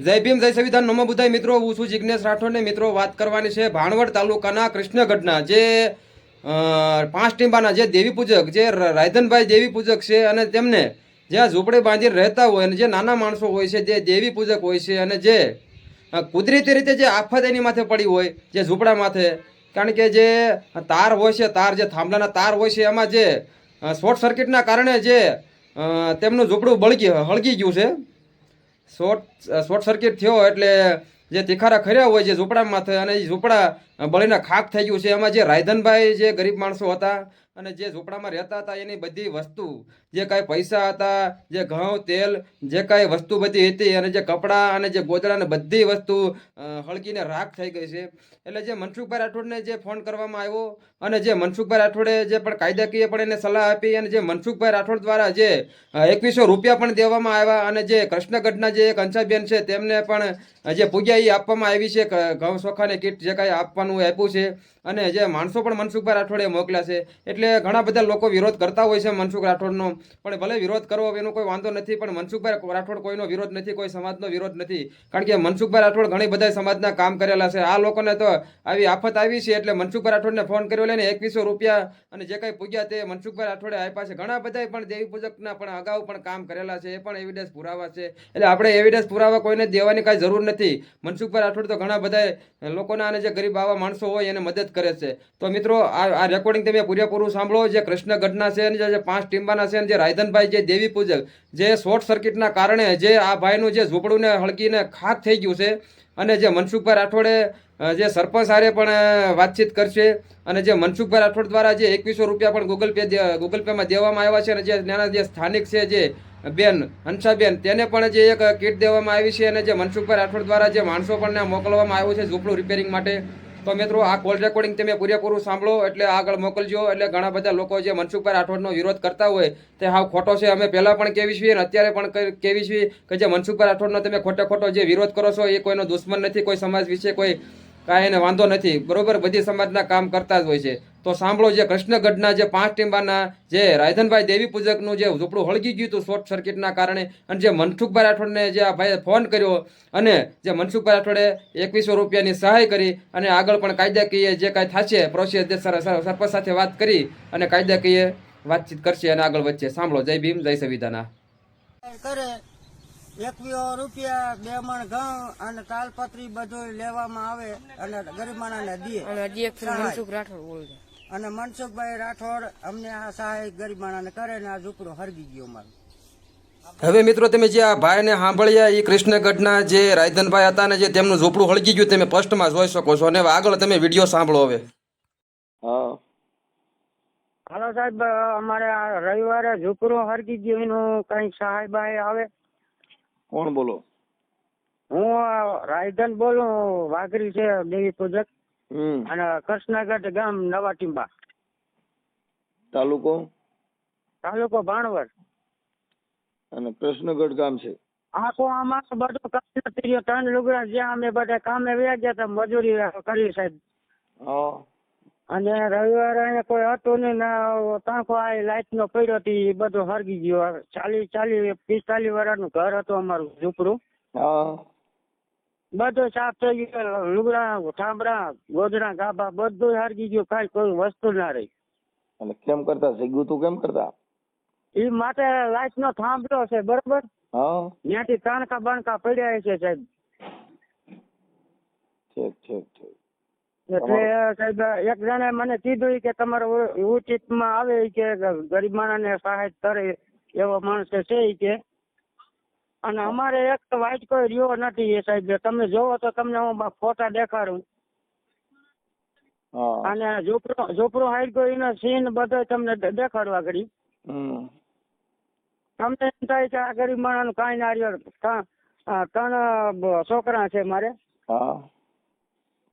જય ભીમ, જય સંવિધાન. નમો બુદ્ધાય મિત્રો, હું છું જિજ્ઞેશ રાઠોડને મિત્રો વાત કરવાની છે ભાણવડ તાલુકાના કૃષ્ણગઢના, જે પાંચ ટીંબાના, જે દેવી પૂજક, જે રાયધનભાઈ દેવી પૂજક છે અને તેમને જ્યાં ઝૂંપડી બાંધીને રહેતા હોય અને જે નાના માણસો હોય છે, જે દેવી પૂજક હોય છે અને જે કુદરતી રીતે જે આફત એની માથે પડી હોય, જે ઝૂંપડા માથે, કારણ કે જે તાર હોય છે, તાર જે થાંભલાના તાર હોય છે, એમાં જે શોર્ટ સર્કિટના કારણે જે તેમનું ઝૂંપડું બળગી, હળગી ગયું છે. શોર્ટ શોર્ટ સર્કિટ થયો એટલે જે તિખારા ખર્યા હોય જે ઝૂંપડામાં થાય અને એ ઝૂંપડા બળીને ખાક થઈ ગયું છે. એમાં જે રાયધનભાઈ જે ગરીબ માણસો હતા અને જે ઝૂંપડામાં રહેતા હતા એની બધી વસ્તુ જે કાંઈ પૈસા હતા, જે ઘઉં, તેલ, જે કાંઈ વસ્તુ બધી હતી અને જે કપડાં અને જે ગોદડા બધી વસ્તુ હળકીને રાખ થઈ ગઈ છે. એટલે જે મનસુખભાઈ રાઠોડને જે ફોન કરવામાં આવ્યો અને જે મનસુખભાઈ રાઠોડે જે પણ કાયદાકીય પણ એને સલાહ આપી અને જે મનસુખભાઈ રાઠોડ દ્વારા જે એકવીસો રૂપિયા પણ દેવામાં આવ્યા અને જે કૃષ્ણગઢના જે એક છે તેમને પણ જે પૂજા એ આપવામાં આવી છે ઘઉં સોખાને કીટ જે કાંઈ આપવાનું આપ્યું છે અને જે માણસો પણ મનસુખભાઈ રાઠોડે મોકલ્યા છે. એટલે ઘણા બધા લોકો વિરોધ કરતા હોય છે મનસુખ રાઠોડનો. પણ ભલે વિરોધ કરવો એનો કોઈ વાંધો નથી, પણ મનસુખભાઈ રાઠોડ કોઈનો વિરોધ નથી, કોઈ સમાજનો વિરોધ નથી. કારણ કે મનસુખભાઈ રાઠોડ ઘણી બધા સમાજના કામ કરેલા છે. આ લોકોને તો આવી આફત આવી છે એટલે મનસુખભાઈ રાઠોડને ફોન કર્યો લઈને એકવીસો રૂપિયા અને જે કંઈ પૂજ્યા તે મનસુખભાઈ રાઠોડે આપ્યા છે. ઘણા બધા પણ દેવી પૂજકના પણ અગાઉ પણ કામ કરેલા છે. એ પણ એવિડન્સ પુરાવા છે. એટલે આપણે એવિડન્સ પુરાવા કોઈને દેવાની કાંઈ જરૂર નથી. મનસુખભાઈ રાઠોડ તો ઘણા બધા લોકોના અને જે ગરીબ આવા માણસો હોય એને મદદ કરે છે. તો મિત્રો, આ રેકોર્ડિંગ તમે પૂરેપૂરું સાંભળો. જે કૃષ્ણગઢના છે અને જે- પાંચ ટીમ્બાના છે જે રાયધનભાઈ જે દેવી પૂજક, જે શોર્ટ સર્કિટના કારણે જે આ ભાઈનું જે ઝૂંપડું ને હળગીને ખાક થઈ ગયું છે અને જે મનસુખભાઈ રાઠોડે જે સરપંચ હારે પણ વાતચીત કરશે અને જે મનસુખભાઈ રાઠોડ દ્વારા જે એકવીસો રૂપિયા પણ ગૂગલ પે ગૂગલ પેમાં દેવામાં આવ્યા છે અને જે નાના જે સ્થાનિક છે જે બેન, હંસાબેન, તેને પણ જે એક કીટ દેવામાં આવી છે અને જે મનસુખભાઈ રાઠોડ દ્વારા જે માણસો પણ મોકલવામાં આવ્યું છે ઝૂંપડું રિપેરિંગ માટે. તો મિત્રો, આ કોલ રેકોર્ડિંગ તમે પૂરેપૂરું સાંભળો એટલે આગળ મોકલજો. એટલે ઘણા બધા લોકો જે મનસુખભાઈ રાઠોડનો વિરોધ કરતા હોય, તે હાવ ખોટો છે. અમે પહેલા પણ કેવી છીએ અને અત્યારે પણ કેવી છીએ કે જે મનસુખભાઈ રાઠોડનો તમે ખોટે ખોટો જે વિરોધ કરો છો, એ કોઈનો દુશ્મન નથી, કોઈ સમાજ વિશે કોઈ કાંઈ એને વાંધો નથી. બરોબર? બધી સમાજના કામ કરતા જ હોય છે. તો સાંભળો જે કૃષ્ણગઢના જે પાંચ ટીંબાના જે રાયધનભાઈ દેવી પૂજકનું જે ઝૂંપડું હળગી ગયું હતું શોર્ટ સર્કિટના કારણે અને જે મનસુખભાઈ રાઠોડને જે આ ભાઈએ ફોન કર્યો અને જે મનસુખભાઈ રાઠોડે એકવીસો રૂપિયાની સહાય કરી અને આગળ પણ કાયદાકીય જે કાંઈ થશે પ્રોસેસ જે સર- સર- સરપંચ સાથે વાત કરી અને કાયદાકીય વાતચીત કરશે અને આગળ વધશે. સાંભળો. જય ભીમ, જય સંવિધાના. કરે. એકવીસો રૂપિયા બે મણ ઘઉં અને તાલપત્રી બધું લેવામાં આવે અને ગરીબ માણસને દે અને મનસુખભાઈ રાઠોડ અમને આ સહાય ગરીબ માણસને કરે ને આ ઝૂંપડું હરગી ગયું મારું. હવે મિત્રો તમે જે આ ભાઈને સાંભળ્યા એ કૃષ્ણગઢના જે રાયધનભાઈ હતા ને જે તેમનું ઝૂંપડું હળગી ગયું તમે ફર્સ્ટમાં જોઈ શકો છો. અને આગળ તમે વીડિયો સાંભળો હવે. હા. હાલો સાહેબ અમારે આ રવિવારે ઝૂંપડું હળગી ગયું એનું કઈ સહાય બાય આવે? કોણ બોલો? હું રાયધન બોલું વાઘરી છે દેવી પૂજક. અને કૃષ્ણગઢ ગામ નવા ટીંબા તાલુકો? તાલુકો ભાણવડ. અને કૃષ્ણગઢ ગામ છે? આખો આમાં બધો કામ ત્રણ લુગડા જ્યાં અમે બધા કામે વ્યાજ્યા હતા મજૂરી કરી સાહેબ. હા. અને રવિવારે અહીંયા કોઈ હતું નહીં ને તાંકો આ લાઈટ નો પડ્યો હતી એ બધું હરગી ગયો. ચાલી ચાલી પિસ્તાલીસ વર્ષનું ઘર હતું અમારું ઝૂંપડું. બધું સાફ થઈ ગયું લુગડા ઠામડા ગોદડા ગાભા બધું હરગી ગયું કાંઈ કોઈ વસ્તુ ના રહી. અને કેમ કરતા? સીગું તું કેમ કરતા? એ માટે લાઈટ નો થાંભલો છે બરોબર? ત્યાંથી તાણકા બાણકા પડ્યા છે સાહેબ. ઠીક ઠીક ઠીક. એટલે સાહેબ એક જણે મને કીધું કે તમારે ઉચિતમાં આવે કે ગરીબ માણસને સહાય કરે એવો માણસ છે કે. અને અમારે એક કોઈ રહ્યો નથી એ સાહેબ તમે જોવો તો તમને હું ફોટા દેખાડું. અને ઝોપડો ઝોપડો ગયો એનો સીન બધો તમને દેખાડવા કરી તમને એમ થાય કે આ ગરીબ માણસનું કાંઈ ના રહ્યો. ત્રણ છોકરા છે મારે. હા.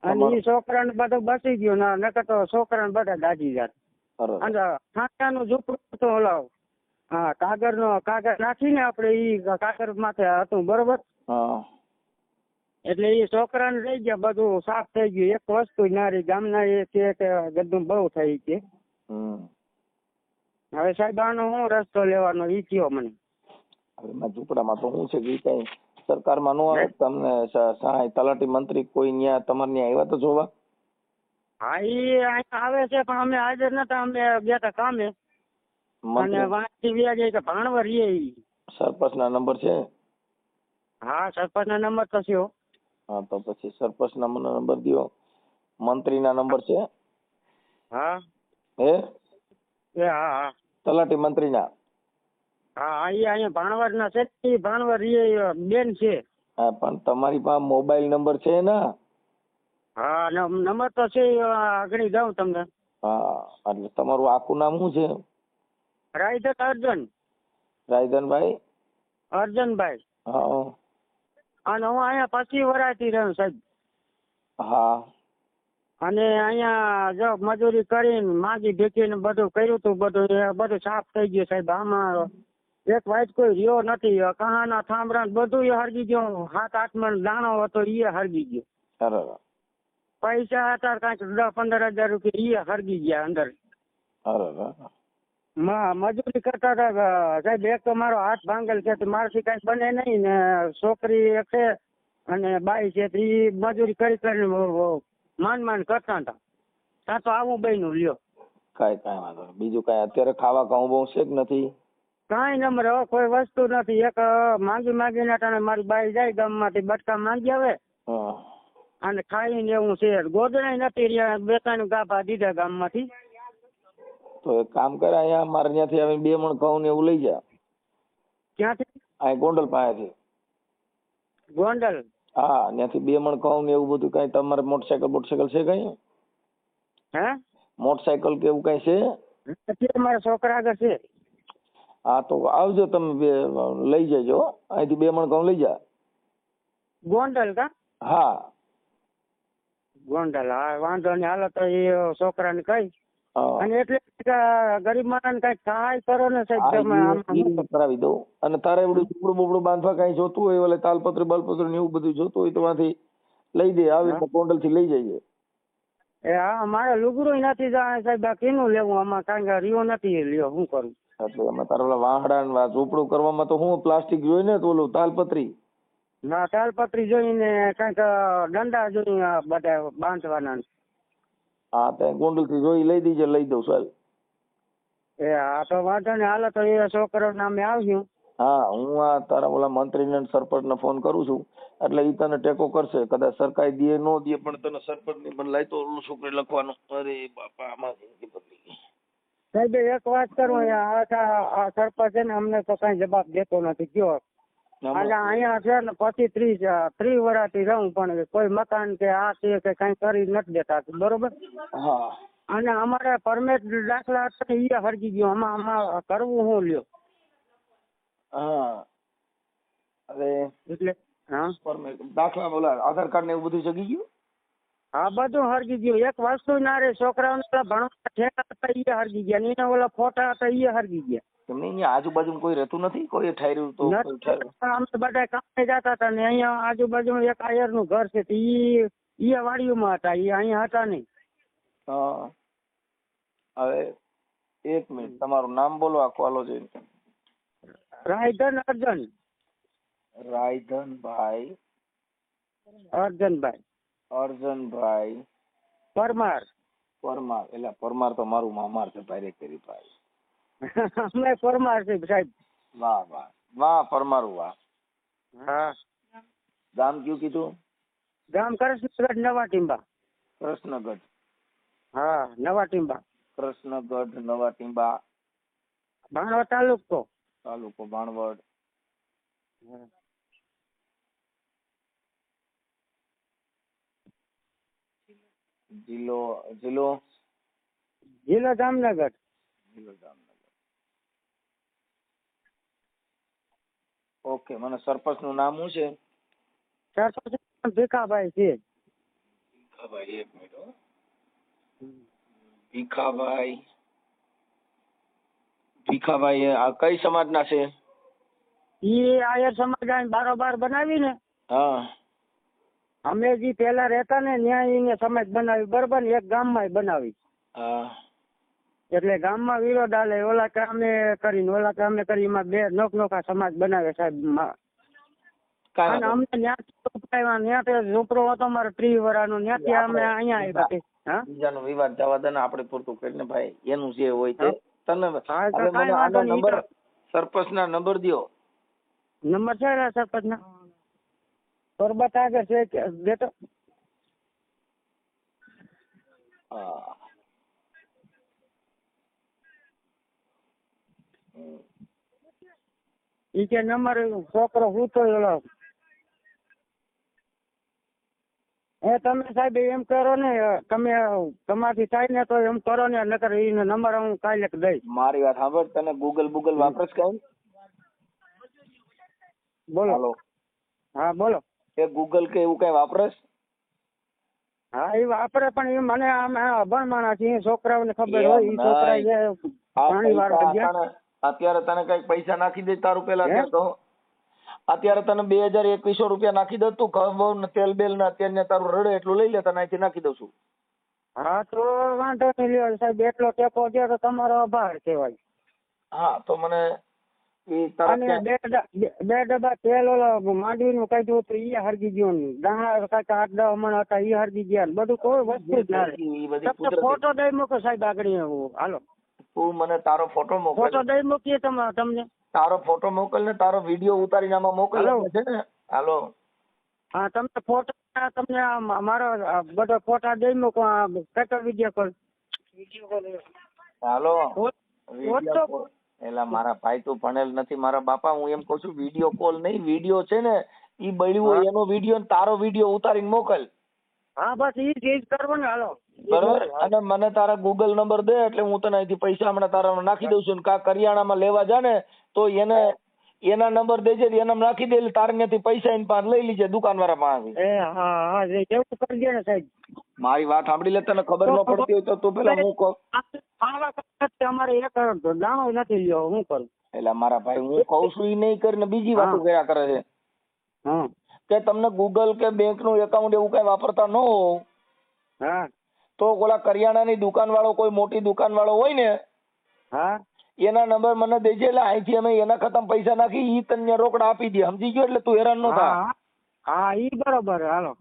અને એ છોકરાને બધું બચી ગયું ના નકર તો છોકરાને બધા દાજી જાત અને ખાંચાનું ઝૂંપડું હતું ઓલા હા કાગળનો કાગળ નાખીને આપણે ઈ કાગળ માથે હતું બરોબર? એટલે એ છોકરાને રહી ગયા બધું સાફ થઈ ગયું. એક વસ્તુ ના રહી ગામના એ કે કે ગદ્દુ બહુ થઈ હમ. હવે સાહેબ આનો હું રસ્તો લેવાનો ઈ કયો મને? ઝૂંપડામાં તો હું છે કઈ સરકારમાં નો આવે તમને સહાય તલાટી મંત્રી કોઈ ન્યા તમારે ન્યા આવ્યા તો જોવા? હા એ અહીંયા આવે છે પણ અમે હાજર નતા અમે ગયા તા કામે. અને વાંચી વ્યા જાય કે ભાણવર રીએ સરપંચ ના નંબર છે? હા સરપંચ ના નંબર તો છે હા. તો પછી સરપંચ ના મને નંબર દ્યો. મંત્રી ના નંબર છે? હા. હે? એ હા હા. તલાટી મંત્રી ના હા હા અહીંયા ભાણવર ના છે ભાણવર બેન છે. હા પણ તમારી પાસે મોબાઈલ નંબર છે ને? હા નંબર તો છે આગળ દઉં તમને. હા એટલે તમારું આખું નામ શું છે? રાયધન અર્જન. રાયધનભાઈ અર્જનભાઈ. હા. અને હું અહીંયા પચીસ વર્ષથી રહ્યો સાહેબ. હા. અને અહીંયા જો મજૂરી કરીને માગી ભેકીને બધું કર્યું હતું બધું બધું સાફ થઈ ગયું સાહેબ. આમાં એક વાઇટ કોઈ રહ્યો નથી. કહાના થાંભરા બધું હરગી ગયો. હાથ આઠ મણ દાણો હતો એ હરગી ગયો. પૈસા હતા કાંઈક દસ પંદર હજાર રૂપિયા એ હરગી ગયા અંદર. મજૂરી કરતા હતા સાહેબ એક તો મારો હાથ ભાંગેલ છે તો મારાથી કાંઈ બને નહીં ને છોકરી એક છે અને બાઈ છે એ મજૂરી કરી કરીને માન માંડ કરતા હતા. ત્યાં તો આવું બન્યું લ્યો. કઈ કઈ વાંધો બીજું કઈ? અત્યારે ખાવા ઘઉં બહુ છે કે નથી? કાંઈ નમ રહો કોઈ વસ્તુ નથી. એક માંગી માંગી માંગીને અટાણે મારી બાઈ જાય ગામમાંથી બટકા માંગી આવે. અને ખાઈને એવું છે. ગોદડાય નથી રહ્યા બે ત્રણ ગાભા દીધા ગામમાંથી. તો એક કામ કરે અહીંયા મારે ત્યાંથી આવી બે મણ ઘઉં ને એવું લઈ જા. ક્યાંથી? અહીં ગોંડલ પાસેથી. ગોંડલ? હા ત્યાંથી બે મણ ઘઉં ને એવું બધું કઈ તમારે મોટરસાયકલ મોટરસાયકલ છે કઈ? હે? મોટરસાયકલ કે એવું કઈ છે? મારા છોકરા આગળ છે. હા તો આવજો તમે બે લઈ જજો. અહીંથી બે મણ ઘઉં લઈ જા. ગોંડલ કા? હા. ગોંડલ હા વાંધો નહીં. હાલો તો એ છોકરાને કહી. અને એટલે ગરીબ માણસ કઈ સહાય કરો ને સાહેબ તમે કરાવી દઉં. અને તારે એવડું ઝૂંપડું બુપડું બાંધવા કઈ જોતું હોય એટલે તાલપત્ર બાલપત્ર ને એવું બધું જોતું હોય તો માંથી લઈ દે. આવી ગોંડલથી લઈ જઈએ. એ હા મારે લુગડું નથી જાણે સાહેબ આ કેનું લેવું આમાં? કારણ કે રિયો નથી લ્યો શું કરું? એટલે અમે તારા ઓલા વાહડા ને ઝૂંપડું કરવામાં તો હું પ્લાસ્ટિક જોઈને તો ઓલું તાલપત્રી? ના તાલપત્રી જોઈને કાંઈક દંડા જોઈને આ બધા બાંધવાના હા તે ગોંડલથી જોઈ લઈ દીજે લઈ દઉં ચાલ. એ હા તો વાંધો નહીં હાલો તો એ છોકરો નામે આવ્યું હા હું આ તારા ઓલા મંત્રી ને સરપંચ ને ફોન કરું છું. એટલે ઈ તને ટેકો કરશે. કદાચ સરકાર દે નો દે પણ તને સરપંચની પણ લાય તો ઓલું છોકરી લખવાનું. અરે બાપા આમાં જિંદગી બદલી ગઈ. સાહેબ એક વાત કરું આ સરપંચ છે ને અમને તો કઈ જવાબ દેતો નથી. કયો? એટલે અહીંયા છે ને પછી ત્રીસ ત્રીસ વર્ષથી રહું પણ કોઈ મકાન કે આ છે કે કઈ કરી નથી દેતા. બરોબર? અને અમારે પરમેટ દાખલા હતા ઈ હરગી ગયો. આમાં આમાં કરવું હું લ્યો? હા. અરે એટલે હા? પરમેટ દાખલા બોલા આધાર કાર્ડ ને એવું બધું જગી ગયું? આ બધું હરગી ગયું. એક વસ્તુ ના રે છોકરાઓને ઓલા ભણવા ઠેકા હતા એ હરગી ગયા. ને એના ઓલા ફોટા હતા એ હરગી ગયા. અહીંયા આજુબાજુ કોઈ રહેતું નથી? કોઈ ઠાર્યું તો અમે બધા કામે જતા હતા ને અહીંયા આજુબાજુ એક આયરનું ઘર છે ઈ ઈ વાડીઓમાં હતા. ઈ અહીંયા હતા નહીં. હા. હવે એક મિનિટ તમારું નામ બોલો આખું હાલો જઈ રાયધન અર્જન. રાયધનભાઈ. અર્જનભાઈ. અર્જનભાઈ પરમાર. પરમાર. એટલે પરમાર તો મારું મામાર છે ભાઈ કરી ભાઈ અમે પરમાર છે સાહેબ. વાહ વાહ. વાહ પરમારું વાહ. હા. ગામ કયું કીધું? ગામ કૃષ્ણગઢ નવા ટીંબા. કૃષ્ણગઢ. હા નવા ટીંબા. કૃષ્ણગઢ નવા ટીંબા. ભાણવડ તાલુકો. તાલુકો ભાણવડ. જિલ્લો જિલ્લો? જિલ્લો જામનગર. જિલ્લો જામનગર. ઓકે મને સરપંચનું નામ શું છે? સરપંચ ભીખાભાઈ છે. ભીખાભાઈ એક મિનિટ હો. ભીખાભાઈ. ભીખાભાઈ આ કઈ સમાજના છે? ઈ આયર સમાજ બારોબાર બનાવી ને હા. અમે જે પેલા રહેતા ને ત્યાં એને સમાજ બનાવી બરોબર ને એક ગામમાં બનાવી એટલે ગામમાં વિરોધ આલે ઓલા કામે કરીને ઓલા કામે કરી એમાં બે નોક નોખા સમાજ બનાવે સાહેબ અને. અમને ન્યાથી ઉપાડ્યા, હતો મારો ત્રીસ વરાનો ન્યાથી અમે અહીંયા આવ્યા છે. બીજાનો વિવાદ જવા દે ને આપણે પૂરતું કરીને ભાઈ એનું જે હોય તે. તને આનો નહીં. નંબર દ્યો નંબર છે સરપંચ સરપંચના પરબત આગળ છે કે બેટો. ઈ કે નંબર છોકરો સૂતો એલો. એ તમે સાહેબ એમ કરો ને તમે તમારથી થાય ને તો એમ કરો ને નકર ઈ નંબર હું કાલે દઈશ. મારી વાત સાંભળ તને ગૂગલ ગૂગલ વાપરસ કઈ બોલો. હા બોલો. એ ગૂગલ કે એવું કઈ વાપરસ હા એ વાપરે પણ એ મને આમ અભણ માણસ એ છોકરાઓને ખબર હોય એ છોકરા. જે વાર ગયા. અત્યારે તને કંઈક પૈસા નાખી દે તારું પેલા તો. અત્યારે તને બે હજાર એકવીસો રૂપિયા નાખી દઉં તું ઘઉં ને તેલ બેલ ને અત્યારે ને તારું રડે એટલું લઈ લે તને અહીંથી નાખી દઉં છું. હા તો વાંધો નહીં લ્યો સાહેબ એટલો ટેકો દે તો તમારો આભાર કહેવાય. હા તો મને અને બે બે- બે ડબ્બા તેલ ઓલો માંડવીનું કાઢ્યું હતું ઈ હરગી ગયું દાણા કાંઈક આઠ દસ મણ હતા ઈ હરગી ગયા બધું કોઈ વસ્તુ જ ના રહે. ઈ બધી તમને કુદરતી ફોટો દઈ મૂકો સાહેબ આગળ હાલો. તું મને તારો ફોટો મોકલ. ફોટો દઈ મૂકીએ તમે તમને. તારો ફોટો મોકલ ને તારો વીડિયો ઉતારીને આમાં મોકલ. છે ને હાલો. હા તમને ફોટો તમને મારો બધો ફોટા દઈ મૂકો કેટલો વીડિયો કોલ વીડિયો કોલ હાલો. એલા મારા ભાઈ તું ભણેલ નથી મારા બાપા હું એમ કહું છું વીડિયો કોલ નહીં વીડિયો છે ને ઈ બળ્યું એનો વીડિયો ને તારો વીડિયો ઉતારીને મોકલ. હા બસ ઈ ચેન્જ કરવો ને હાલો. બરોબર? અને મને તારા ગૂગલ નંબર દે એટલે હું તને અહીંથી પૈસા હમણાં તારા નાખી દઉં છું ને કા કરિયાણામાં લેવા જા ને તો એને એના નંબર દેજે એના નાખી દે તાર ત્યાંથી પૈસા એની પાસે લઈ લીજે દુકાનવાળા પાસે એ હા હા એવું કરજે ને સાહેબ. મારી વાત સાંભળી લે તને ખબર ન પડતી હોય તો તું પેલા હું કહું? અમારે એક દાણો નથી લ્યો હું કરું? એટલે મારા ભાઈ હું કહું છું એ નહીં કરીને બીજી વાતો. કર્યા કરે છે. કે તમને ગૂગલ કે બેંકનું એકાઉન્ટ એવું કઈ વાપરતા ન હોવ. હા. તો ઓલા કરિયાણાની દુકાન વાળો કોઈ મોટી દુકાન વાળો હોય ને હા. એના નંબર મને દેજે એટલે અહીંથી અમે એના ખતમ પૈસા નાખી ઈ તને રોકડા આપી દે. સમજી ગયો એટલે તું હેરાન ન થા. હા ઈ બરોબર હાલો.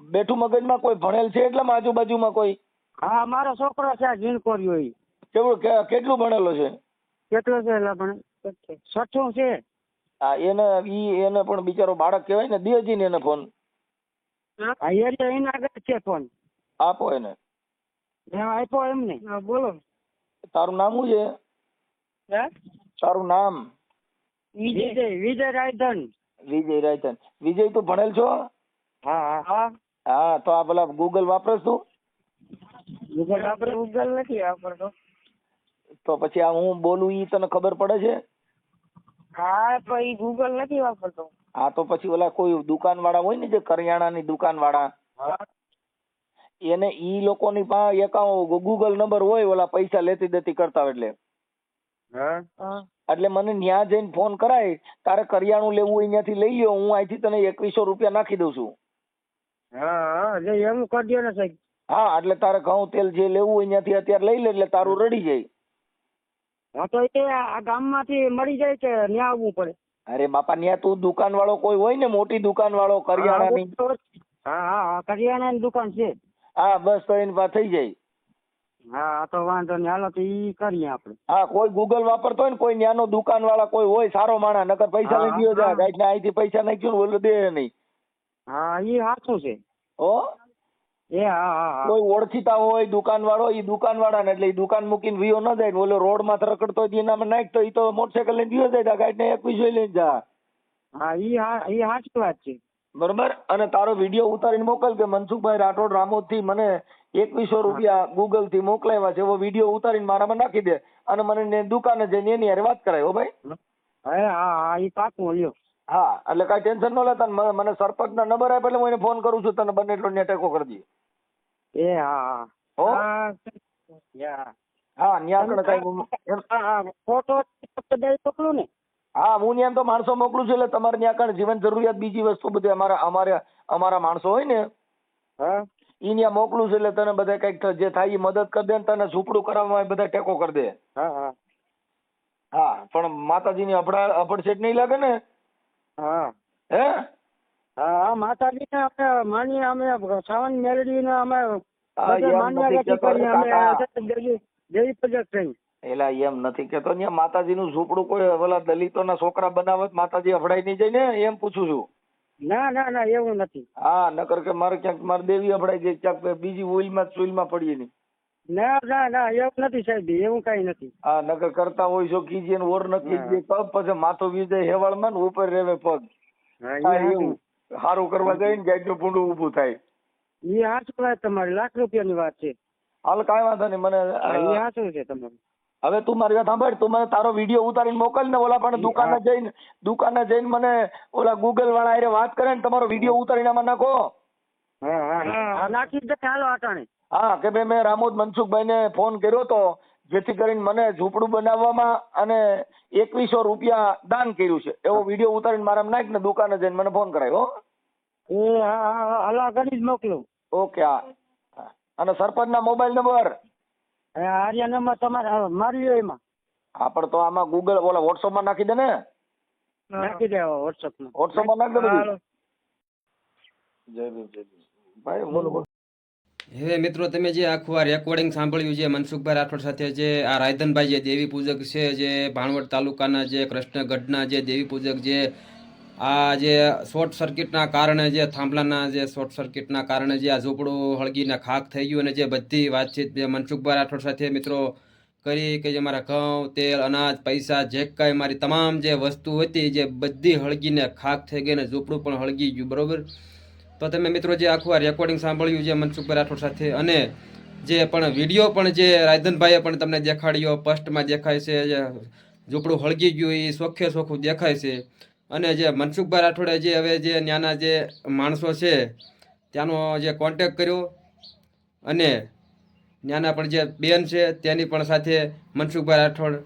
બેઠું મગજમાં કોઈ ભણેલ છે એટલે આજુબાજુમાં કોઈ? હા મારો છોકરો છે જીનકોરિયો ઈ. કેવું કેટલું ભણેલો છે? કેટલો છે એટલે પણ છઠ્ઠું છે. હા એને ઈ એને પણ બિચારો બાળક કહેવાય ને દેજી ને એને ફોન હા એટલે એના આગળ છે ફોન આપો એને. આપ્યો એમને. હા બોલો. તારું નામ શું છે? તારું નામ? વિજય. વિજય રાયધન. વિજય રાયધન. વિજય તું ભણેલ છો? હા હા. તો આ પેલા ગૂગલ વાપરસ તું? ગૂગલ વાપરે ગૂગલ નથી વાપરતો. તો પછી આ હું બોલું ઈ તને ખબર પડે છે? હા તો ઈ ગૂગલ નથી વાપરતો. હા તો પછી ઓલા કોઈ દુકાન વાળા હોય ને જે કરિયાણાની દુકાન વાળા એને ઈ લોકોની પાસે એકાઉન્ટ ગૂગલ નંબર હોય ઓલા પૈસા લેતી દેતી કરતા હોય એટલે. હા એટલે મને ન્યા જઈને ફોન કરાય તારે કરિયાણું લેવું હોય અહીંયાથી લઈ લ્યો હું અહીંથી તને એકવીસો રૂપિયા નાખી દઉં છું. હા જે એમ કરી દો ને સાહેબ. હા એટલે તારે ઘઉં તેલ જે લેવું હોય અહીંયાથી અત્યારે લઈ લે એટલે તારું રડી જાય. હા તો એ આ ગામમાંથી મળી જાય કે ન્યા આવવું પડે? અરે બાપા ન્યા તું દુકાન વાળો કોઈ હોય ને મોટી દુકાન વાળો કરિયાણાની. હા હા હા કરિયાણાની દુકાન છે. હા બસ તો એની પાસે થઈ જાય. હા તો વાંધો નહીં. હાલો તો ઈ કરીએ આપણે. હા કોઈ ગૂગલ વાપરતો હોય ને કોઈ ન્યાનો દુકાન વાળા કોઈ હોય સારો માણા નકર પૈસા લઈ ગયો જાય હા. ને અહીંથી પૈસા નાખ્યો ને ઓલું દે નહીં. હા ઈ સાચું છે. હો? એ હા હા કોઈ ઓળખીતા હોય દુકાન વાળો ઈ દુકાન વાળા ને એટલે ઈ દુકાન મૂકીને વિયો ન જાય ને ઓલો રોડમાં રખડતો હોય એનામાં નાખતો ઈ તો મોટરસાયકલ લઈને વિયો જાય ગાઈડ ને એકવીસો લઈને જા. હા ઈ હા ઈ સાચી વાત છે. બરોબર? અને તારો વીડિયો ઉતારીને મોકલ કે મનસુખભાઈ રાઠોડ રામોદથી મને એકવીસો રૂપિયા ગૂગલથી મોકલાવ્યા છે. એવો વીડિયો ઉતારીને મારામાં નાખી દે અને મને દુકાને જઈને એની હારે વાત કરાય હો ભાઈ. હા હા ઈ પાકું લ્યો. હા એટલે કાંઈ ટેન્શન ન લેતા ને મને- સરપંચ ના નંબર આપે એટલે હું એને ફોન કરું છું તને બને એટલો ને ટેકો કરી દઈએ. એ હા હા. હો? ન્યા આગળ કાંઈ ફોટો ને. હા હું ત્યાં તો માણસો મોકલું છું એટલે તમારે ત્યાં આગળ જીવન જરૂરિયાત બીજી વસ્તુ બધી અમારા અમારે અમારા માણસો હોય ને હા. ઈ ત્યાં મોકલું છું એટલે તને બધા કંઈક જે થાય એ મદદ કરી દે ને તને ઝૂંપડું કરાવવામાં બધા ટેકો કરી દે. હા હા. હા પણ માતાજીની અભડા અભડસેટ નહીં લાગે ને? હા. હે? માતાજીને અમે માનીએ અમે સાવન મેલડીને અમે હા, માન્યતા નથી ગતિ કહેતો કરી અમે દેવી દેવી પૂજક થઈ એલા એમ નથી કેતો. ને માતાજીનું ઝૂંપડું કોઈ ઓલા દલિતોના છોકરા બનાવત માતાજી અભડાઈ નહીં જાય ને? એમ પૂછું છું. ના ના ના એવું નથી. હા નકર કે મારે ક્યાંક મારે દેવી અફડાઈ જાય ક્યાંક બીજી ઓઇલમાં સુઈલમાં પડીએ નહીં. ના ના ના એવું નથી સાહેબ એવું કઈ નથી. હા નકર કરતા હોય છો કીજે ને ઓર ન કીજીએ પગ પછી માથો વીજે હેવાળમાં ને ઉપર રેવે પગ. એવું. સારું કરવા જાય ને ગાયનું ભૂંડું ઊભું થાય. એ હાચું વાત તમારી લાખ રૂપિયાની વાત છે. હાલ કાંઈ વાંધો નહીં મને એ હાચું છે તમારું. હવે તું મારી વાત સાંભળ તું મને તારો વીડિયો ઉતારીને મોકલ ને ઓલા પણ દુકાને જઈને દુકાને જઈને મને ઓલા ગૂગલ વાળા હારે વાત કરે ને તમારો વીડિયો ઉતારીને આમાં નાખો. હા હા હા. નાખી દે હાલો અટાણે. હા કે ભાઈ મેં રામોદ મનસુખભાઈને ફોન કર્યો તો જેથી કરીને મને ઝૂંપડું બનાવવામાં અને એકવીસો રૂપિયા દાન કર્યું છે. એવો વીડિયો ઉતારીને મારા નાખ ને દુકાને જઈને મને ફોન કરાયો હો. એ હા હા હા, કરી જ મોકલું. ઓકે હા. હા. અને સરપંચના મોબાઈલ નંબર આર્યા તમારે મારી એમાં. આપણ તો આમાં ગૂગલ ઓલા વોટ્સઅપમાં નાખી દે ને. નાખી દે વોટ્સઅપમાં વોટ્સઅપમાં નાખ દે બધું. જય જય ભાઈ બોલો બોલો. હવે મિત્રો તમે જે આખું આ રેકોર્ડિંગ સાંભળ્યું છે મનસુખભાઈ રાઠોડ સાથે જે આ રાયધનભાઈ જે દેવી પૂજક છે જે ભાણવડ તાલુકાના જે કૃષ્ણગઢના જે દેવી પૂજક જે આ જે શોર્ટ સર્કિટના કારણે જે થાંભલાના જે શોર્ટ સર્કિટના કારણે જે આ ઝૂંપડું હળગીને ખાક થઈ ગયું અને જે બધી વાતચીત જે મનસુખભાઈ રાઠોડ સાથે મિત્રો કરી કે જે મારા ઘઉં, તેલ, અનાજ, પૈસા, જે કાંઈ મારી તમામ જે વસ્તુ હતી જે બધી હળગીને ખાક થઈ ગઈ અને ઝૂંપડું પણ હળગી ગયું, બરાબર? તો તમે મિત્રો જે આખું આ રેકોર્ડિંગ સાંભળ્યું છે મનસુખભાઈ રાઠોડ સાથે અને જે પણ વીડિયો પણ જે રાયધનભાઈએ પણ તમને દેખાડ્યો ફર્સ્ટમાં દેખાય છે, જે ઝૂંપડું હળગી ગયું એ સોખે સોખું દેખાય છે. અને જે મનસુખભાઈ રાઠોડે જે હવે જે ત્યાંના જે માણસો છે, ત્યાંનો જે કોન્ટેક કર્યો અને ત્યાંના પણ જે બેન છે તેની પણ સાથે મનસુખભાઈ રાઠોડ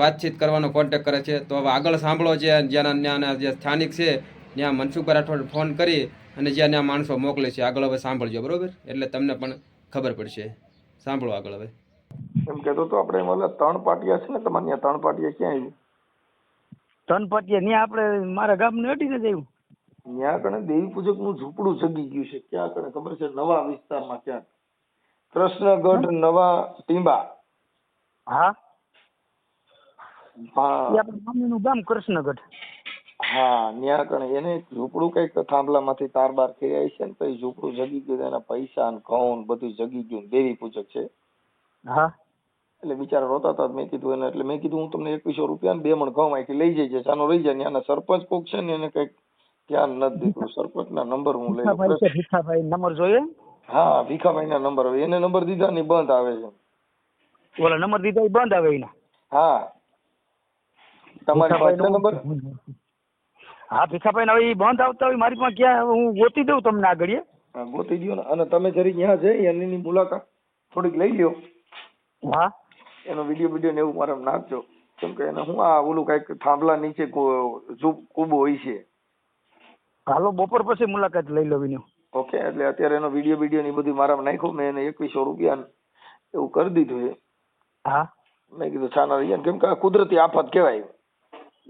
વાતચીત કરવાનો કોન્ટેક કરે છે. તો હવે આગળ સાંભળો જે જ્યાંના ત્યાંના જે સ્થાનિક છે, ત્યાં મનસુખભાઈ રાઠોડ ફોન કરી અને જ્યાં ત્યાં માણસો મોકલે છે. આગળ હવે સાંભળજો, બરોબર? એટલે તમને પણ ખબર પડશે. સાંભળો આગળ હવે. એમ કહેતો તો આપણે, મતલબ ત્રણ પાટિયા છે ને, તમારે ત્યાં ત્રણ પાટિયા ક્યાં આવ્યું ધનપતિએ ત્યાં આપણે મારા ગામને હટીને જ આવ્યું. ત્યાં કણે દેવી પૂજકનું ઝૂંપડું જગી ગયું છે. ક્યાં કણે? ખબર છે? નવા વિસ્તારમાં ક્યાં? કૃષ્ણગઢ નવા ટીંબા. હા? ગામ કૃષ્ણગઢ. ત્યાં કણે એને ઝૂંપડું કંઈક થાંભલામાંથી તાર બાર કર્યા છે ને ઝૂંપડું જગી ગયું એના પૈસા ને ઘઉં બધું જગી ગયું દેવી પૂજક છે. હા? એટલે બિચારા રોતા હતા મેં કીધું એને એટલે મેં કીધું હું તમને એકવીસો રૂપિયા ને બે મણ ઘઉં અહીંથી લઈ જઈએ ચાનો રહી જાય આના સરપંચ કોક છે ને એને કંઈક ધ્યાન નથી દીધું. સરપંચના નંબર હું લઈ ભીખાભાઈ ભીખાભાઈ. નંબર જોઈએ? હા ભીખાભાઈના નંબર હવે. એને નંબર દીધા ને બંધ આવે છે. ઓલા નંબર દીધા બંધ આવે એના? હા. તમારી પાસે નંબર? હા ભીખાભાઈ હવે બંધ આવતા હોય. મારી પાસે ક્યાં? હું ગોતી દઉં તમને આગળ ગોતી દ્યો ને. અને તમે જરી ત્યાં જઈ એની મુલાકાત થોડીક લઈ લ્યો. હા. એનો વીડિયો વીડિયો ને એવું મારે નાખજો. કેમ કે એને હું આ ઓલું કંઈક થાંભલા નીચે કૂબો હોય છે. હાલો બપોર પછી મુલાકાત લઈ લો એની ઓકે એટલે અત્યારે એનો વીડિયો વીડિયો ની બધું મારામાં નાખ્યું. મેં એને એકવીસો રૂપિયા એવું કરી દીધું છે. હા. મેં કીધું છાના રહી કેમ કે કુદરતી આફત કહેવાય.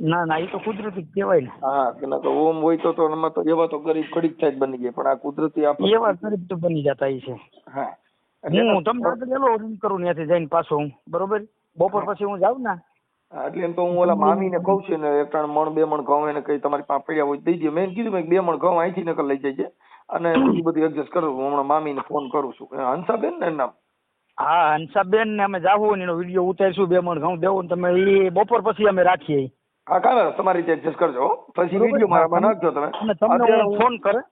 ના ના એ તો કુદરતી કહેવાય ને. હા કે ના તો ઓમ હોય તો તો એમાં તો એવા તો ગરીબ ખડીક થાય બની ગયા. પણ આ કુદરતી આફત એવા ગરીબ તો બની જતા છે. હા. હું તમને એલો રિંગ કરું ત્યાંથી જઈને પાછો હું બરોબર? બપોર પછી હું જાઉં ને? એટલે એમ તો હું ઓલા મામીને કહું છું ને એક ત્રણ મણ બે મણ ઘઉં એને કઈ તમારી પાસે પડ્યા હોય દઈ દે મેં કીધું બે મણ ઘઉં અહીંથી નકર લઈ જજે અને બીજું બધું એડજસ્ટ કરું હું હમણાં મામીને ફોન કરું છું. હંસાબેન ને નામ? હા હંસાબેન ને અમે જાવું ને એનો વીડિયો ઉતારીશું બે મણ ઘઉં દેવું તમે એ બપોર પછી અમે રાખીએ. હા કાંઈ તમારી રીતે એડજસ્ટ કરજો હો. પછી વીડિયો મારામાં નાખજો તમે. તમને ફોન કરે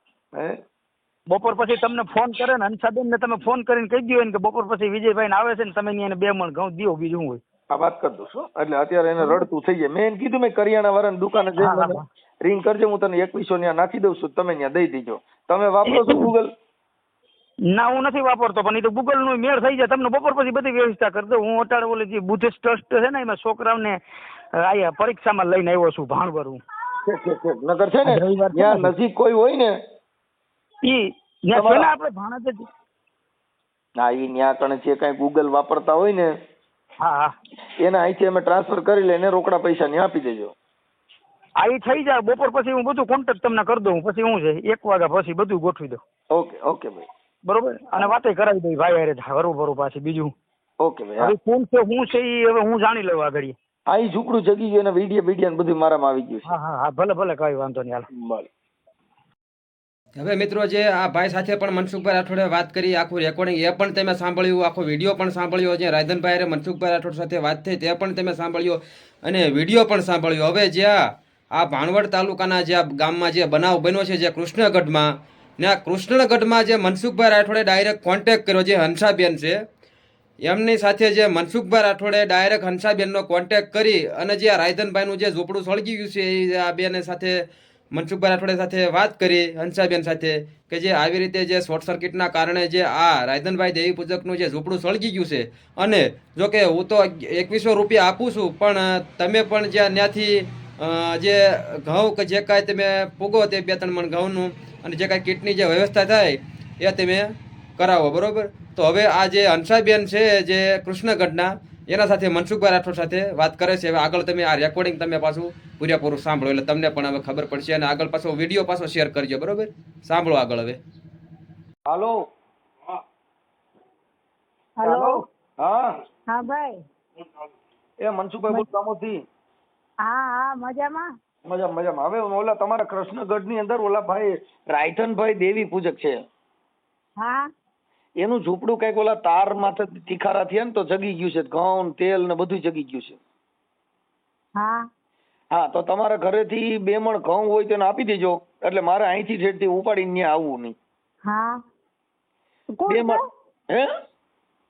બપોર પછી તમને ફોન કરે ને હંસાબેન ને તમે ફોન કરીને કહી દો કે બપોર પછી વિજયભાઈ આવે છે ને તમે એને બે મણ ઘઉં દો બીજું હોય? આ વાત કરી દઉં છું એટલે અત્યારે એને રડતું થઈ જાય. મેં એને કીધું મેં કરિયાણા વાળાની દુકાને જઈને. રિંગ કરજે હું તને એકવીસો ત્યાં નાખી દઉં છું તમે ત્યાં દઈ દીજો. તમે વાપરો છો ગૂગલ ના હું નથી વાપરતો પણ એ તો ગૂગલનું મેળ થઈ જાય. તમને બપોર પછી બધી વ્યવસ્થા કરી દઉં. હું અત્યારે ઓલી જે બુદ્ધિસ્ટ ટ્રસ્ટ છે ને એમાં છોકરાઓને આયા પરીક્ષામાં લઈને આવ્યો છું ભાણવર હું. ઠીક. છે ને ત્યાં નજીક કોઈ હોય ને ઈ ત્યાં છે ને આપણે ભાણજ જ હા ઈ ન્યા કણે જે કાંઈ ગૂગલ વાપરતા હોય ને હા હા. એના અહીંથી અમે ટ્રાન્સફર કરી લઈને રોકડા પૈસા ને આપી દેજો. આ ઈ થઈ જાય. બપોર પછી હું બધું કોન્ટેક્ટ તમને કરી દઉં. પછી હું છે એક વાગ્યા પછી બધું ગોઠવી દઉં. ઓકે ઓકે ભાઈ. બરોબર? અને વાતે કરાવી દઈ ભાઈ અરે હરું ભરું પાછી બીજું. ઓકે ભાઈ હવે કોણ છે હું છે ઈ હવે હું જાણી લઉં આગળ આ ઝૂકડું જગી ગયું અને વીડિયો વીડિયો બધું મારામાં આવી ગયું હા હા હા ભલે ભલે કઈ વાંધો નહીં હાલ. ભલે. હવે મિત્રો જે આ ભાઈ સાથે પણ મનસુખભાઈ રાઠોડે વાત કરી, આખું રેકોર્ડિંગ એ પણ તમે સાંભળ્યું, આખો વીડિયો પણ સાંભળ્યો, જે રાયધનભાઈ મનસુખભાઈ રાઠોડ સાથે વાત થઈ, તે પણ તમે સાંભળ્યો અને વીડિયો પણ સાંભળ્યો. હવે જ્યાં આ ભાણવડ તાલુકાના જે ગામમાં જે બનાવ બન્યો છે, જે કૃષ્ણગઢમાં, ને આ કૃષ્ણગઢમાં જે મનસુખભાઈ રાઠોડે ડાયરેક્ટ કોન્ટેક્ટ કર્યો, જે હંસાબેન છે, એમની સાથે જે મનસુખભાઈ રાઠોડે ડાયરેક્ટ હંસાબેનનો કોન્ટેક્ટ કરી અને જે આ રાયધનભાઈનું જે ઝૂંપડું સળગી ગયું છે, એ આ બેને સાથે મનસુખભાઈ રાઠોડે સાથે વાત કરી, હંસાબેન સાથે, કે જે આવી રીતે જે શોર્ટ સર્કિટના કારણે જે આ રાયધનભાઈ દેવી પૂજકનું જે ઝૂંપડું સળગી ગયું છે. અને જો કે હું તો એકવીસો રૂપિયા આપું છું, પણ તમે પણ જ્યાં ત્યાંથી જે ઘઉં કે જે કાંઈ તમે પૂગો તે બે ત્રણ મણ ઘઉંનું અને જે કાંઈ કીટની જે વ્યવસ્થા થાય, એ તમે કરાવો, બરાબર? તો હવે આ જે હંસાબેન છે, જે કૃષ્ણગઢના એના સાથે મનસુખભાઈ રાઠોડ સાથે વાત કરે છે. હવે આગળ તમે આ રેકોર્ડિંગ તમે પાછું પૂરેપૂરું સાંભળો. એટલે તમને પણ હવે ખબર પડશે અને આગળ પાછો વીડિયો પાછો શેર કરજો બરોબર? સાંભળો આગળ હવે. હાલો? હાલો? હા? હા ભાઈ. એ મનસુખભાઈ બોલ કામોથી હા હા મજામાં? મજા મજામાં. હવે ઓલા તમારા કૃષ્ણગઢની અંદર ઓલા ભાઈ રાયધનભાઈ દેવી પૂજક છે. હા? એનું ઝૂંપડું કંઈક ઓલા તાર માથે તીખારા થયા ને તો જગી ગયું છે. ઘઉં તેલ ને બધું જગી ગયું છે. હા. હા તો તમારા ઘરેથી બે મણ ઘઉં હોય તો એને આપી દેજો. એટલે મારે અહીંથી ઠેઠથી ઉપાડીને ત્યાં આવવું નહીં. હા. બે મણ હે?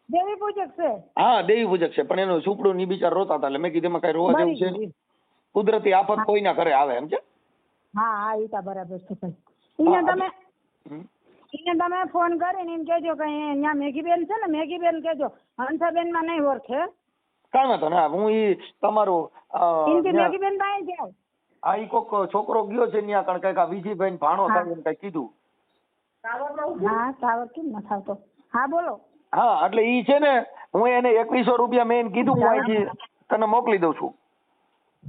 દેવી પૂજક છે? હા દેવી પૂજક છે. પણ એનું ઝૂંપડું ની બિચાર રોતા હતા. એટલે મેં કીધું એમાં કઈ રોવા જેવું છે નહીં. કુદરતી આફત કોઈના ઘરે આવે એમ છે? હા હા એ બરાબર છે. ભાઈ તમે. એને તમે ફોન કરીને એમ કેજો કે અહીંયા મેઘીબેન છે ને મેઘીબેન કેજો હંસાબેનમાં નહીં ઓળખે. કાંઈ વાંધો ના હું ઈ તમારું એનથી મેઘીબેન પાસે જાઓ આ ઈ કોક છોકરો ગયો છે ત્યાં કારણ કંઈક આ વિજીભાઈ ભાણો થાય એમ કઈ કીધું. હા ટાવર કેમ ન થતો હા બોલો. હા એટલે ઈ છે ને હું એને એકવીસો રૂપિયા મેં કીધું હું અહીંથી તને મોકલી દઉં છું.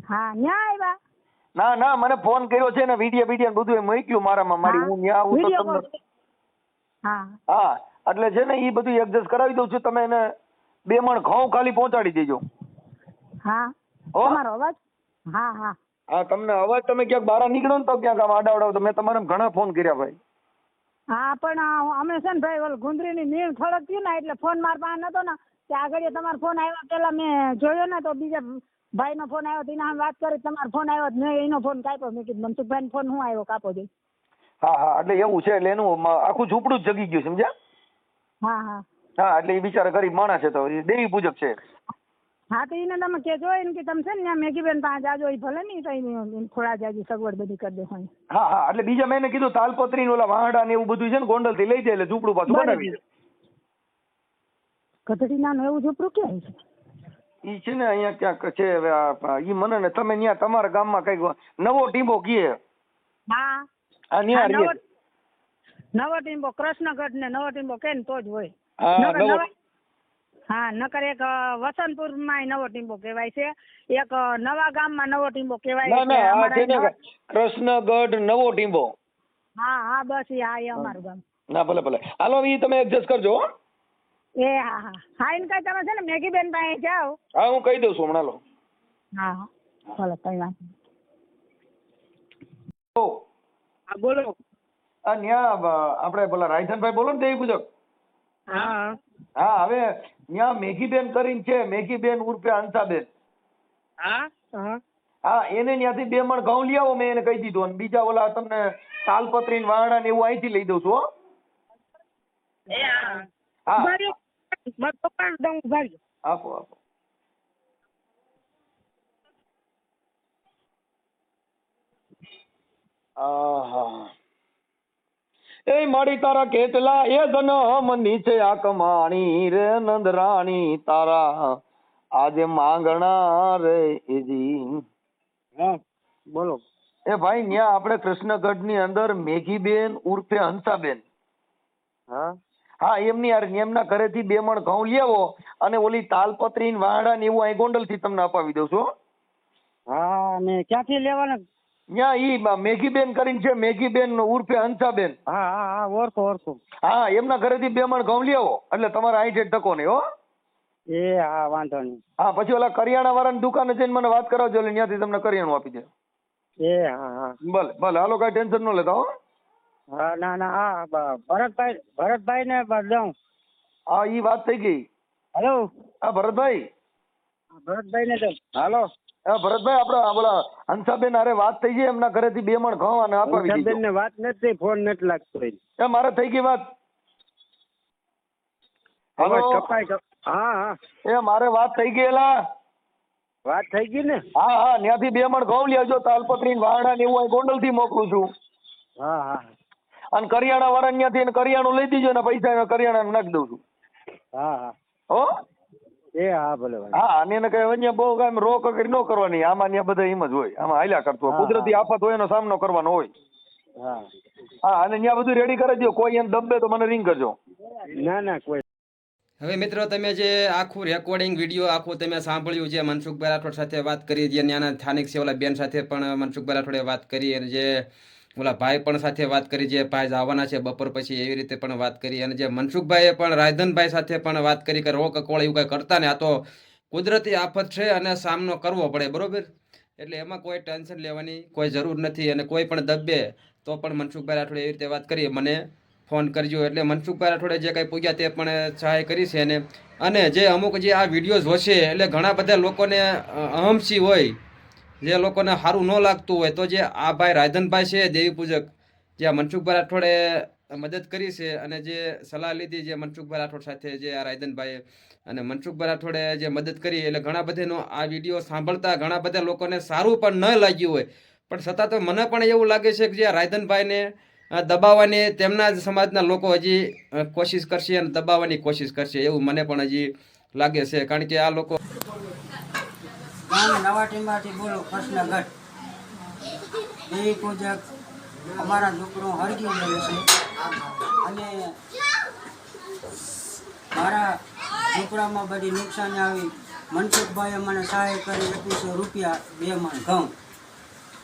હા ન્યા આવ્યા ના ના મને ફોન કર્યો છે ને વીડિયો વીડિયો બધું મૂક્યું મારામાં. મારી હું. ન્યા આવું તો તમને હા. હા એટલે છે ને એ બધું એડજસ્ટ કરાવી દઉં છું તમે એને બે મણ ઘઉં ખાલી પહોંચાડી દેજો. હા. તમારો અવાજ? હા હા. હા તમને અવાજ તમે ક્યાંક બહાર નીકળો ને તો ક્યાંક આમ આડાવડાવ તો મેં તમારે ઘણા ફોન કર્યા ભાઈ. હા પણ અમે છે ને ભાઈ ઓલ ગુંદરીની નીર થળકતી ને એટલે ફોન માર પાસે નતો ને. કે આગળ તમારો ફોન આવ્યો પેલા મેં જોયો ને તો બીજા ભાઈ નો ફોન આવ્યો એના વાત કરી તમારો ફોન આવ્યો મેં એનો ફોન કાપ્યો. મેં કીધું મનસુખભાઈ ફોન હું આવ્યો કાપો જોઈ. હા હા એટલે એવું છે એટલે એનું આખું ઝૂંપડું જ જગી ગયું સમજ્યા? હા હા. હા એટલે એ બિચારા ગરીબ માણસ છે તો એ દેવી પૂજક છે. હા તો એને તમે કેજો એને કે તમે છે ને ત્યાં મેગીબેન પાસે જાજો એ ભલે નહીં તો થોડા જાજી સગવડ બધી કરી દે હોય. હા હા એટલે બીજા મેં એને કીધું તાલપત્રી ને ઓલા વાહડા ને એવું બધું છે ને ગોંડલથી લઈ જાય એટલે ઝૂંપડું પાછું બનાવી ગધડી નાનું એવું ઝૂંપડું ક્યાં છે? ઈ છે ને અહીંયા ક્યાંક છે હવે ઈ મને ને તમે ન્યા તમારા ગામમાં કંઈક નવો ટીંબો કીએ. હા. હા, નવો ટીમ્બો કૃષ્ણગઢ ને નવો ટીમ્બો કે તો જ હોય. હા નકર એક અ, વસંતપુરમાં નવો ટીમ્બો કહેવાય છે. એક નવા નવા ગામમાં નવો ટીમ્બો કહેવાય છે કૃષ્ણગઢ નવો ટીંબો હા હા બસ એ હા એ અમારું ગામ. ના ભલે ભલે. હાલો એ તમે એડજસ્ટ કરજો એ હા હા. હા એને કઈ તમે છે ને મેગી બેન પાસે જાઓ. હા હું કહી દઉં છું હમણાં લો. હા હા. ભલે કઈ વાત. હા બોલો. આ ન્યા આપણે પેલા રાયધનભાઈ બોલો ને દેવી પૂજક હા. હા હવે ન્યા મેઘીબેન કરીને છે મેઘીબેન ઉર્ફે હંસાબેન હા? હા. હા એને ત્યાંથી બે મણ ઘઉં લઈ આવો મેં એને કહી દીધું. અને બીજા ઓલા તમને તાલપત્રી ને ને એવું અહીંથી લઈ દઉં છું હો. હા. આપો આપો. આહા. એ મારી તારા કેટલા એ જન્મ નીચે આ કમાણી રે નંદરાણી તારા. આજે માંગણા રે એજી હા બોલો. એ ભાઈ ન્યા આપણે કૃષ્ણગઢની અંદર મેઘીબેન ઉર્ફે હંસાબેન. હા? હા એમની યાર એમના ઘરેથી બે મણ ઘઉં લઈ આવો અને ઓલી તાલપત્રી વાડા ને એવું અહીં ગોંડલથી તમને અપાવી દઉં છું હા. ને ક્યાંથી લેવાના? ન્યા ઈ મેઘીબેન કરીને છે મેઘીબેન ઉર્ફે હંસાબેન. હા હા હા ઓળખો ઓળખો. હા એમના ઘરેથી બે મણ ઘઉં લઈ આવો. એટલે તમારે અહીં છે ધક્કો નહીં હો. એ હા વાંધો નહીં. હા પછી ઓલા કરિયાણા વાળાની દુકાને જઈને મને વાત કરાવજો એટલે ત્યાંથી તમને કરિયાણું આપી દે. એ હા હા. ભલે ભલે હાલો કાંઈ ટેન્શન ન લેતા હો. હા ના ના હા ભરતભાઈ ભરતભાઈ ને બ- હા ઈ વાત થઈ ગઈ. હેલો. હા ભરતભાઈ. ભરતભાઈ ને હાલો. ભરતભાઈ આપણે આ હંસાબેન અરે વાત થઈ ગઈ એમના ઘરેથી બે મણ ઘઉં અને અપાવી બેન ને વાત નથી ફોન નથી લાગતો એ મારે થઈ ગઈ વાત. હવે કપાય હા હા. એ મારે વાત થઈ ગયેલા વાત થઈ ગઈ ને? હા હા ત્યાંથી બે મણ ઘઉં લેજો તાલપત્રી ને વાહડા ને એવું ગોંડલથી મોકલું છું. હા હા. અને કરિયાણા વાળા ત્યાંથી કરિયાણું લઈ દીજો ને પૈસા કરિયાણા નાખી દઉં છું. હા હા. હો? એ હા ભલે હા અને એને કઈ અહીંયા બહુ કાંઈ રોક કરી ન કરવાની. આમાં અહીંયા બધા એમ જ હોય. આમાં હાલ્યા કરતો હોય. કુદરતી આફત હોય એનો સામનો કરવાનો હોય. હા. હા અને અહીંયા બધું રેડી કરી દો કોઈ એમ દબે તો મને રિંગ કરજો. ના ના કોઈ. હવે મિત્રો તમે જે આખું રેકોર્ડિંગ વીડિયો આખું તમે સાંભળ્યું જે મનસુખભાઈ રાઠોડ સાથે વાત કરી જે ત્યાંના સ્થાનિક સેવાલા બેન સાથે પણ મનસુખભાઈ રાઠોડે વાત કરી અને જે ઓલા ભાઈ પણ સાથે વાત કરી, જે ભાઈ આવવાના છે, બપોર પછી એવી રીતે પણ વાત કરી. અને જે મનસુખભાઈએ પણ રાયધનભાઈ સાથે પણ વાત કરી કે રોક કોળ એવું કંઈ કરતા ને, આ તો કુદરતી આફત છે અને સામનો કરવો પડે, બરોબર? એટલે એમાં કોઈ ટેન્શન લેવાની કોઈ જરૂર નથી અને કોઈ પણ દબે તો પણ મનસુખભાઈ રાઠોડે એવી રીતે વાત કરી, મને ફોન કરજો. એટલે મનસુખભાઈ રાઠોડે જે કંઈ પૂગ્યા તે પણ સહાય કરી છે અને અને જે અમુક જે આ વિડીયોઝ જોશે એટલે ઘણા બધા લોકોને અહમસી હોય જે લોકોને સારું ન લાગતું હોય તો જે આ ભાઈ રાયધનભાઈ છે દેવી પૂજક, જે આ મનસુખભાઈ રાઠોડે મદદ કરી છે અને જે સલાહ લીધી જે મનસુખભાઈ રાઠોડ સાથે જે આ રાયધનભાઈએ અને મનસુખભાઈ રાઠોડે જે મદદ કરી એટલે ઘણા બધાનો આ વીડિયો સાંભળતા ઘણા બધા લોકોને સારું પણ ન લાગ્યું હોય. પણ છતાં તો મને પણ એવું લાગે છે કે જે આ રાયધનભાઈને દબાવવાની તેમના જ સમાજના લોકો હજી કોશિશ કરશે અને દબાવવાની કોશિશ કરશે એવું મને પણ હજી લાગે છે. કારણ કે આ લોકો ગામ નવા બોલું બોલો કૃષ્ણગઢ. દેવી પૂજક અમારા છોકરો હરગી ગયો છે. અને મારા ઝૂંપડામાં બધી નુકસાની આવી. મનસુખભાઈએ મને સહાય કરી એકવીસો રૂપિયા બે મણ ઘઉં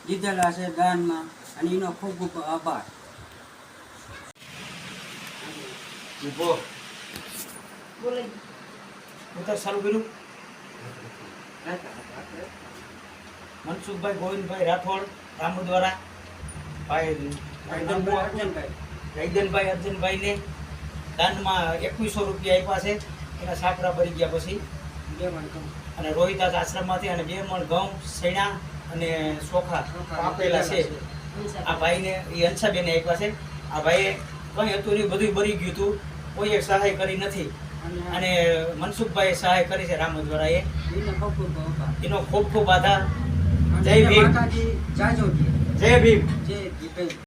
દીધેલા છે દાનમાં અને એનો ખૂબ ખૂબ આભાર. ઉતર સારું કર્યું. મનસુખભાઈ ગોવિંદભાઈ રાઠોડ રામુદ્વારા ભાઈ અર્જનભાઈ. રૈદનભાઈ અર્જનભાઈને દાનમાં એકવીસો રૂપિયા આપ્યા છે. એના સાકરા ભરી ગયા પછી. બે મણ ઘઉં. અને રોહિદાસ આશ્રમમાંથી અને બે મણ ઘઉં સૈણા અને ચોખા આપેલા છે. આ ભાઈને એ હંસાબેને આપ્યા છે. આ ભાઈએ કંઈ હતું નહીં બધું ભરી ગયું હતું. કોઈએ સહાય કરી નથી. અને મનસુખભાઈ સહાય કરી છે રામદ્વારા એ એને ખૂબ ખૂબ આધાર. જય ભીમ. જય ભીમ. જય ભીમ